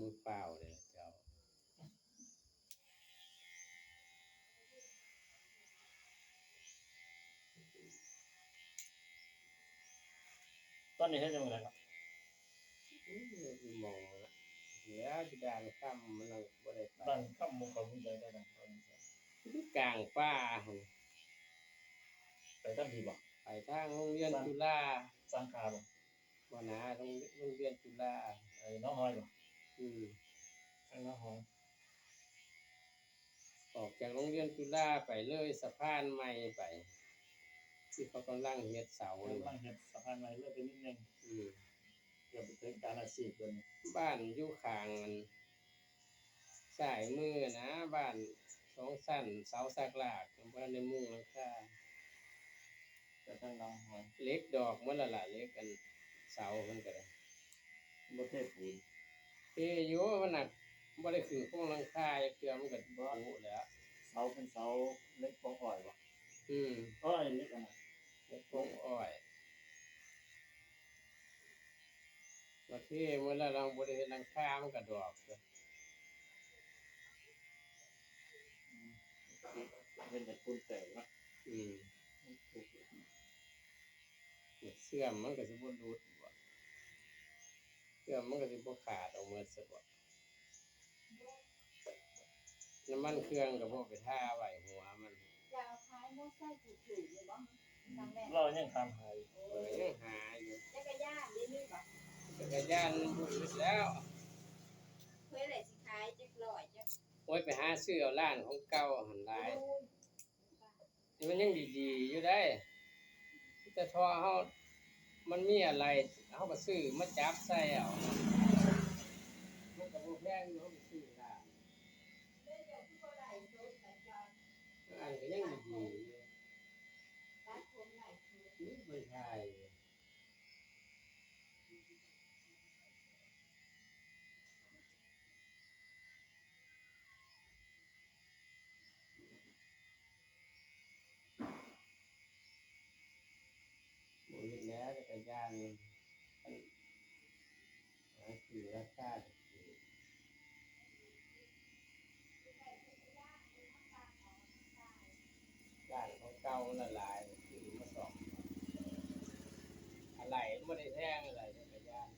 มือเปล่าเลยเจ้าตอนนี้เฮ็ดจังไดครับอืมมองละแล้วจะด่างค่ำมันเราบ่ได้ไปบ้านคำหมู่เขาผู้ใดได้ดังตอนนี้ที่กลางป่าหั่นไปทางที่บ่ไปทางโรงเรียนจุฬาสังขาบ่บ่นะโรงโรงเรียนจุฬาไอ้น้องหอยบ่ อืมทางน้องหอยออกจากโรงเรียนจุฬาไปเลยสะพานใหม่ไป ที่เขากำลังเฮ็ดเสาเอาอยู่บ้านเฮ็ดสะพานใหม่เลยไปนิดนึงอืมเกือบถึงการอาชีพเพิ่นบ้านอยู่ข้างมันสายมือนะบ้านสองสั้นเสาสักหลากบ้านในมุงหลังคาแต่ทางน้องหอยเล็กดอกมันละละเล็กกันเสาเพิ่นก็ได้บ่เทปูน เอ้อยู่มันน่ะบ่ได้ขึ้นโครงหลังคาจักเทื่อมันก็บ่แล้วเสาเป็นเสาเล็กปองอ้อยบ่อืมอ้อยเล็กอันน่ะเล็กโครงอ้อยว่าที่มันละเราบ่ได้เฮ็ดหลังคามันก็ดอกเด้ออืมเห็นแต่ปูนแตกเนาะอืมเสื่อมมันก็สิบ่หลุด บ่เสื่อมมันก็สิบ่ขาดออกหมดซะบ่น้ำมันเครื่องก็บ่ไปท่าไว้หัวมันจะเอาขายมอไซค์ถูกๆอยู่บ่ทางแม่เรายังตามหาอยู่เออยังหาอยู่จักรยานนี่มีบ่จักรยานบุญแล้วเพื่ออะไรสิขายจักร้อยจักโอ้ยไปหาซื้อเอาร้านของเก่าหันหลายโอ้ยนี่มันยังดีๆอยู่ได้แต่ทอเฮามันมีอะไร เฮาก็ซื้อมาจับใส่เอามันก็บ่แพงอยู่เฮาไปซื้อร้านเดี๋ยวผู้บ่ได้โดนแต่จอดอันก็ยังดีๆอยู่ตัดผมไหลคือนี่ไม่ใช่หมดแล้วกรยาน ก่าละลายคือมาสองอะไรไม่ได้แท่งอะไรจักรยาน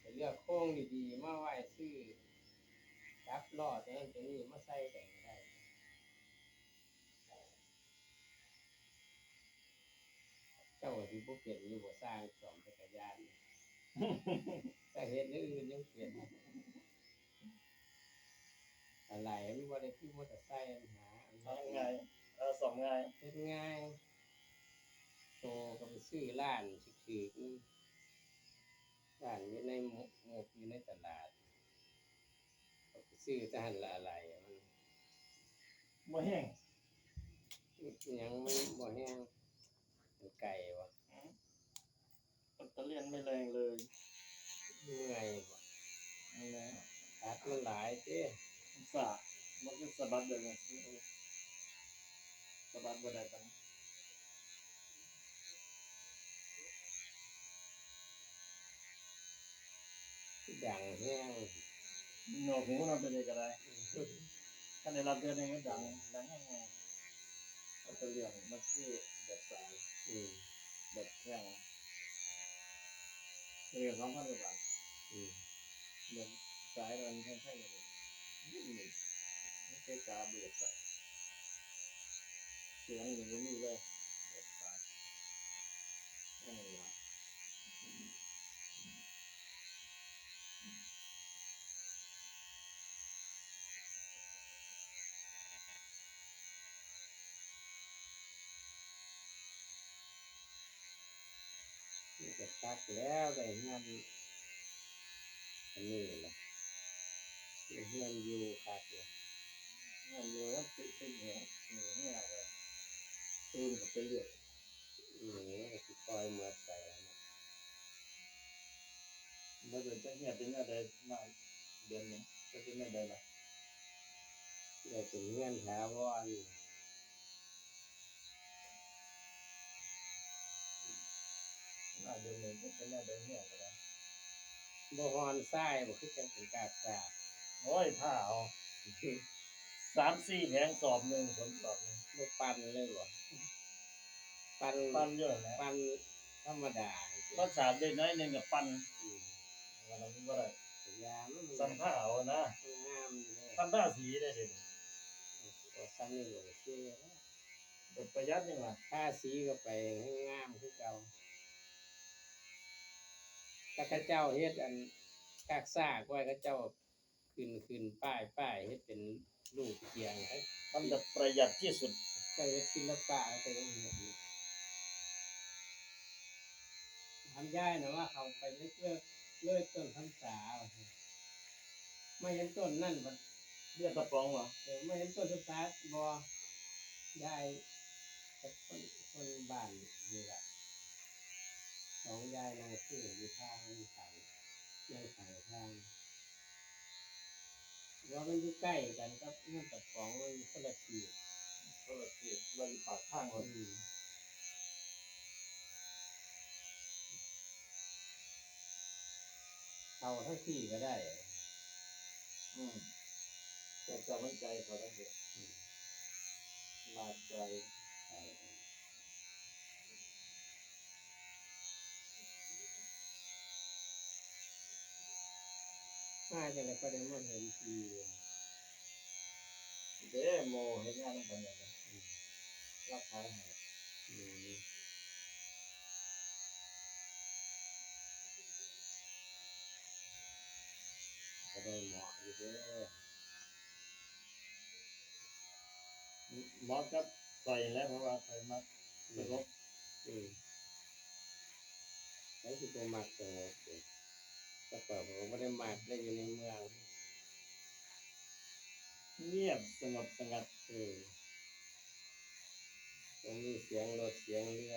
ไปเลือกโค้งดีๆมาไหว้ซื้อจับล้อแต่นั้นตัวนี้มาใส่แต่งได้เจ้าที่บ่เปลี่ยนอยู่บ่สร้างสอมจักรยานนี่แต่เฮ็ดอย่างอื่นยังเปลี่ยนอะไรไมันบ่ได้คือมอเตอร์ไซค์อันหาอันทางไง งไงเฮ็ดง่ายโตก็ไปซื้อร้านถึกๆนี่ร้านอยู่ในหมกหมกอยู่ในตลาดก็ไปซื้อแต่หันละอะไรมันบ่แห้งยังมันบ่แห้งมันไก่วะปัตเตอร์เลียนไม่แรงเลยเมื่อยบ่นี่นะตัดมันหลายเด้สามันก็สะบัดเดินเลยสะ บัดบ่ได้ตังดังแห้งหนวกหูนำไปเลยก็ได้ถ้าในรับเดือนนึงก็ดังดังแห้งปัตเตอร์เลียนมันคือแบบสายอืมแบบแข็งเรียกสองพันกว่าบาทอืมเดินสายมันแข็งๆอย่างนี้นี่นี่ไม่ใช่กาเบียดใส่ เสียงอย่างนี้เลยแบบสายนั่นเองนะนี่จะตักแล้วได้เงินอันนี้แหละเงินอยู่คักเลยนั่นเลยแล้วติดเป็นเหวเหวเนี่ยเล ยตื่นกับไปเรื่อยอืมมันก็สิปล่อยหมดไปแล้วนะแล้วเดินจะเงียเป็นอะไรมาเดือนนี้จะเป็นอะไรล่ะได้เป็นเงินถาวรมาเดือนนี้จะเป็นอะไรเนี่ยก็ได้บ่ฮอนทรายบ่คือจังเป็นกากสาบโอ้ยผ้าเอาสามสี่แผงสอบหนึ่งผลสอบหนึ่ง บ่ปั่นเลยบ่ปั่นปั้นเยอะแล้วปั่นธรรมดาก็สามได้น้อยหนึ่งกับปั้นอืมอะไรก็ได้ยามันสันผ้าเอานะมันงามอยู่เลยสันผ้าสีได้เด่นโอ้ซ้ำนี่ก็โอเคแล้วแบบประหยัดยังไงค่าสีก็ไปให้งามคือเก่าถ้าเขาเจ้าเฮ็ดอันกากซ่ากไว้เขาเจ้าขึ้นขึ้นป้ายป้ายเฮ็ดเป็น รูปเคียงเขาทำแบบประหยัดที่สุดก็เฮ็ดศิลปะไปก็เห็นทำย่ายนะว่าเขาไปเลิกเลิกเลิกต้นพรรษาว่าซั่นไม่เห็นต้นนั่นมันเรียกกระปองเหรอเออไม่เห็นต้นพรรษาบ่ยายคนคนบ้านนี่แหละสองยายนางคืออยู่ทางทางยังทางทาง ว่ามันอยู่ใกล้กันกับเงื่อนกับของมันอยู่คนละที่ก็เลยที่เราอยู่ปากข้างคนอืมเอาทั้งที่ก็ได้ อืมแต่จะมั่นใจเขาได้เด็ดลาดใจเอามาจังเลยก็ได้มาเห็นทีเด้โมเห็นงานกันอย่างนี้รับขายให้อืมก็ได้เหมาะอยู่เด้อเหมาะกับใส่แล้วเพราะว่าใส่มาสงบอืมแล้วคือตัวมักสงบเด้ แต่เปิดผมไม่ได้มาได้อยู่ในเมือง เงียบสงบสงัดอืมต้องมีเสียงรถเสียงเรือ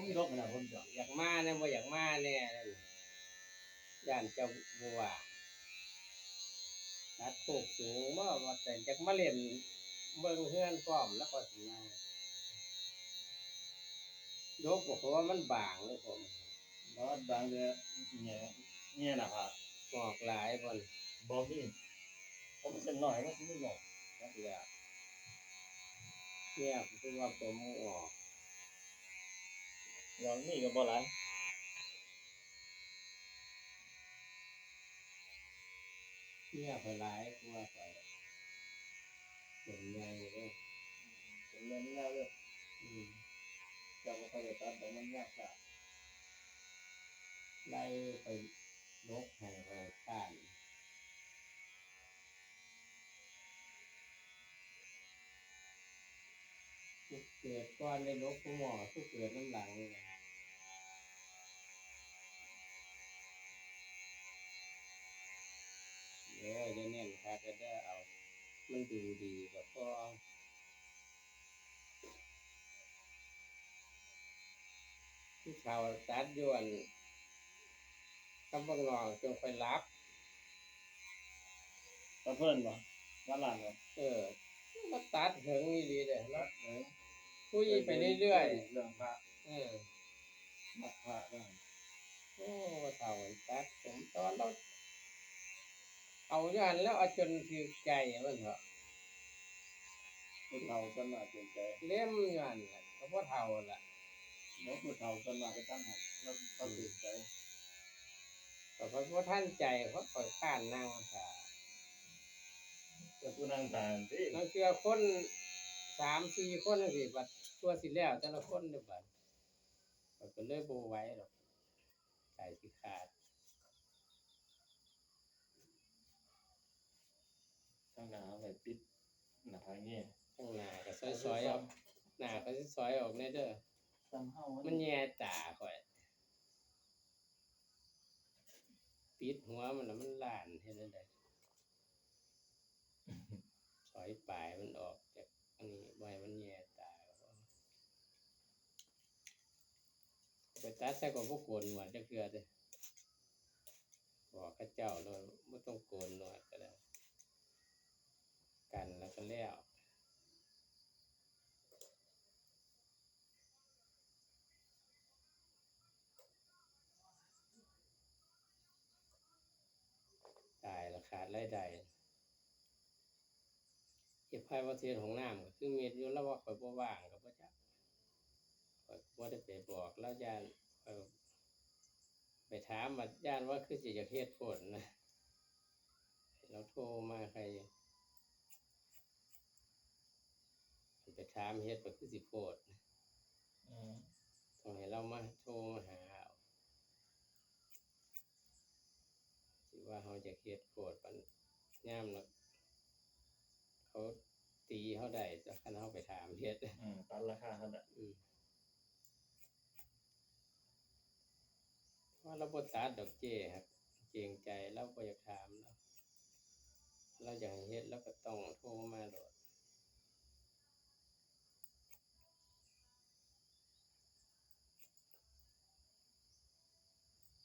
เขามีรถขนาดคนจับอยากมาเนี่ยบ่อยากมาเนี่ยนั่นน่ะย่านเจ้าบัวตัดโคกสูงบ่ว่าแต่จักมาเล่นเบิ่งเฮือนพร้อมแล้วก็สิมาโยกบอกว่ามันบางเลยผมแล้วดังเลยเนี่ยเนี่ยนะครับงอกหลายบนบอมี่ผมเป็นหน่อยก็ไม่หลอกนักแล้วเนี่ยคือว่าผมออก อย่างนี้ก็บ่หลายเนี่ยไปหลายกว่าไปเป็นใหญ่เลยเป็นเงินแล้วเลยอืมจะบ่ค่อยจะตัดแต่มันยากจ้ะไล่ไปลกให้ไปข้านทุกเกิดก้อนได้ลกผู้หมอทุกเกิดน้ำหลังเลยเดี๋ยวจะ เน้นค่ะจะได้เอา มันดูดีกว่าพ่อที่เขาตัดยวนคำว่างอจงไปรับตะเพิ่นบ่ด้านหลังบ่เออมาตัดถึงนี่ดีเลยแล้วคุยไปเรื่อยเรื่องพระเออมักพระโอ้เท่าตัดผมตอนเรา เอาอย่างนั้นแล้วเอาจนถือใจมันเถอะผู้เฒ่ากันมาเปลี่ยนใจเล่มอย่างนั้นแหละก็เพราะเท่าล่ะบ่ผู้เฒ่ากันมาก็ตั้งหักแล้วก็เปลี่ยนใจก็เพราะว่าท่านใจเขาปล่อยข้านนั่งค่ะผู้นั่งทานที่นังเทื่อคนสามสี่คนจังซี่บัดทั่วสิแล้วแต่ละคนเด้อบัดข้อยก็เลยบ่ไหวหรอกใจสิขาด ข้างหน้าเอาไปปิดหน้าผากเงี้ยข้างหน้าก็ซอยๆออกหน้าก็สิซอยออกแน่เด้อซ้ำเฮามันแย่ตาข่อยปิดหัวมันแล้วมันล้านเฮ็ดจังได๋ซอยปลายมันออกจากอันนี้บ่ให้มันแย่ตาไปตัดใส่ก็บ่โกนหนวดจักเทื่อเด้อบอกเขาเจ้าเลยบ่ต้องโกนหนวดก็ได้ กันแล้วก็แล้วตายแล้วขาดรายได้เก็บไพ่ว่าเทียนของน้ำก็คือม็ดอยู่แล้วว่าข่อยบ่ว่างก็บ่จักข่อยบ่ได้ไปบอกแล้วยานไปถามว่าย่านว่าคือสิจะเฮ็ดผลนะเราโทรมาใครไป ถามเฮ็ดก็คือสิโพดอืมต้องให้เรามาโทรมาหาเอาสิว่าเขาจะเฮ็ดโกรธปันย่ามแล้วเขาตีเขาได้จะคันเขาไปถามเฮ็ดอืมตัดราคาเท่านั้นอืมว่าเราบ่ตัดดอกเจ้ครับเกรงใจเราบ่อยากถามเราเราอยากให้เฮ็ดเราก็ต้องโทรมาโดด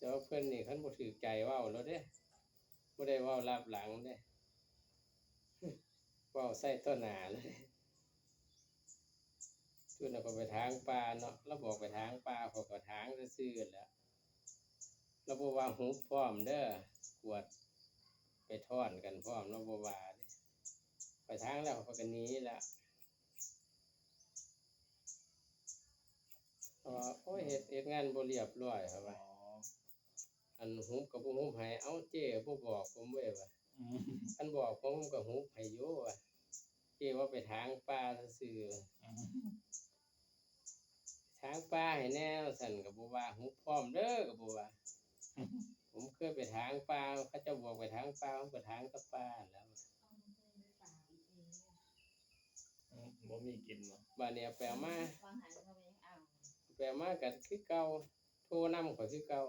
แต่ว่าเพิ่อนนี่คันบ่ถือใจว้าแล้วเด้บ่ได้ว้าวรับหลังเด้ว้าวใส่ต้นหนาเลยชุดน่ะก็ไปทางป่าเนาะเราบอกไปทางป่าเขาก็ทางซื่อแล้วเราบ่ว่าหุบพร้อมเด้อกวดไปทอนกันพร้อมเราบ่ว่าไปทางแล้วเขาก็หนีละเพราะว่าโอ้ยเฮ็ดเฮ็ดงานบ่เรียบร้อยครับอ๋อว่า อันหุบกับบ่หุบให้เอ้าเจ้บ่บอกผมเว้ยว่าอืมอันบอกผมผมก็หุบให้อยู่ว่าเจ้ว่าไปทางป่าซื่อๆอืมทางป่าให้แน่สั่นกับบัว่าหุบพร้อมเด้อกับบัว่าผมเคยไปทางป่าเขาเจะบอกไปทางป่าผมไปทางกับป่าแล้วอืมบ่มีกินเนาะบ้านเนี้ยแปลมาฟังหันเขาไปยังเอาแปลมากันคือเก่าโทรนำก็คือเก่า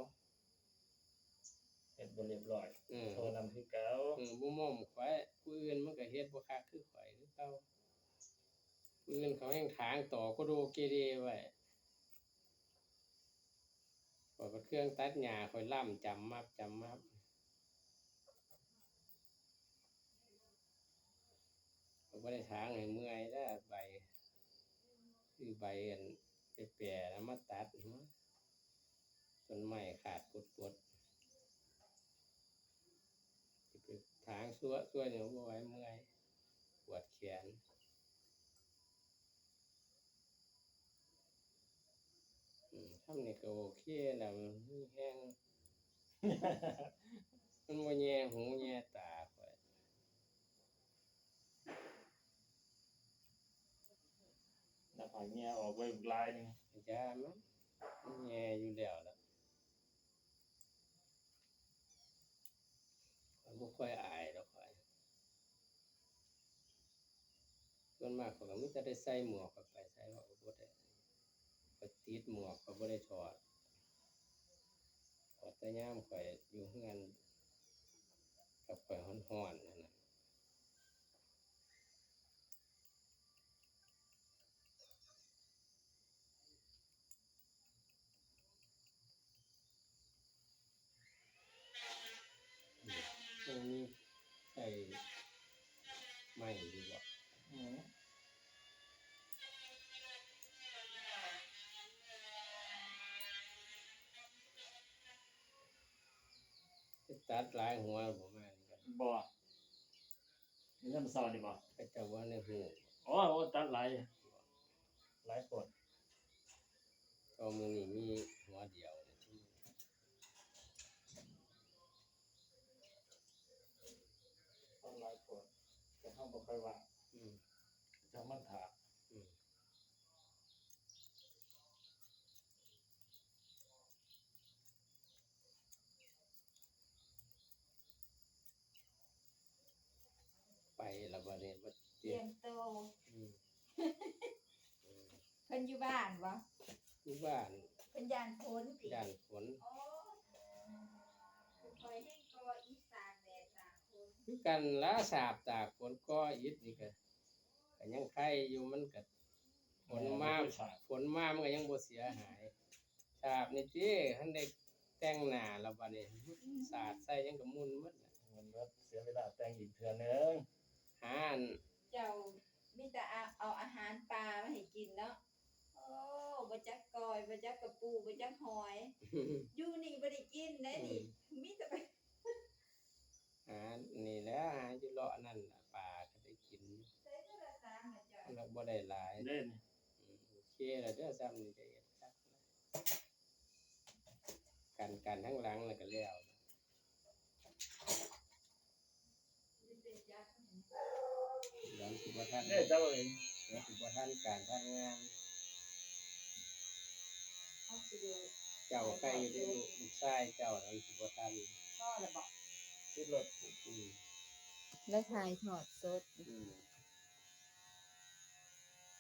เฮ็ดบ่เรียบร้อยอืมโทรนำคือเก่าอืมบ่ม่อมข่อยผู้อื่นมันก็เฮ็ดบ่คักคือข่อยคือเก่าผู้อื่นเขาแห่งทางต่อก็ดูเกเรไว้ข่อยก็เครื่องตัดหญ้าข่อยล่ำจำมับจำมับผมก็ได้ทางให้เมื่อยได้อใบคือใบอันไปแปรแล้วมาตัดหัวต้นไม้ขาดปุดปุดสิ ไปทางซัวซัวเดี๋ยวบ่ไหวเมื่อยปวดแขนอืมทำนี่ก็โอเคแล้วมันมีแห้งมันบ่แย่หูแย่ตาข่อยหน้าผากเงี้ยออกไว้อีกลายหนึงอาจารย์มันมันแย่อยู่แล้วล่ะข้อย บ่ค่อยอายดอกค่อยส่วนมากข้อยก็มิจะได้ใส่หมวกกับไปใส่หมวกก็บ่ได้ข้อยติดหมวกก็บ่ได้ถอดถอดแต่ย่ามข่อยอยู่เฮือนกับข่อยห้อนๆนั่นน่ะ ตัดหลายหัวบ่มานี่ก็บ่นี่น้ำซอนี่บ่ไปเจ้าว่าในหูอ๋อโอ้ตัดหลายหลายปวดก็มือนี่มีหัวเดียวเลยที่ตัดหลายปวดไปแต่เขาบ่ค่อยว่างอืมจะมันถาอืม ไปและบ่เนี่ยบ่เตรียมโตอืมอืมเพิ่นอยู่บ้านบ่อยู่บ้านเพิ่นย่านฝนติย่านฝนโอ้คอยให้ก็อีสานแดดสามคนคือกันละสาบตากฝนก็อิดนี่ก็ก็ยังไข่อยู่มันก็ฝนมาสาดฝนมามันก็ยังบ่เสียหายสาบนี่ติท่านได้แต่งหน้าแล้วบัดนี้สาดใส่ยังก็มุนหมดน่ะมันก็เสียเวลาแต่งอีกเทื่อนึง หาอันเจ้ามีแต่เอาเอาอาหารปลามาให้กินเนาะโอ้บ่จักกอยบ่จักกระปูบ่จักหอยอยู่นี่บ่ได้กินได้นี่มีแต่ไปหานี่แหล้วหาอยู่เลาะนั่นล่ะปลาก็ได้กินใช้โทรศัพท์มาจ้ะมันก็บ่ได้หลายเล่นอืมโอเคแล้วเด้อซ้ำนี่ได้เฮ็ดครับกันกันทั้งหลังแล้วก็แล้วมีแต่จัก เดี๋ยวสิบ่ทันเล่นเจ้าเองเดี๋ยวสิบ่ทันการทำงานเอาไปเดียวเจ้าใกล้อยู่ที่ลูกลูกชายเจ้านั่นสิบ่ทันก็ระบอก คิดรถอืม และถ่ายทอดสด อืม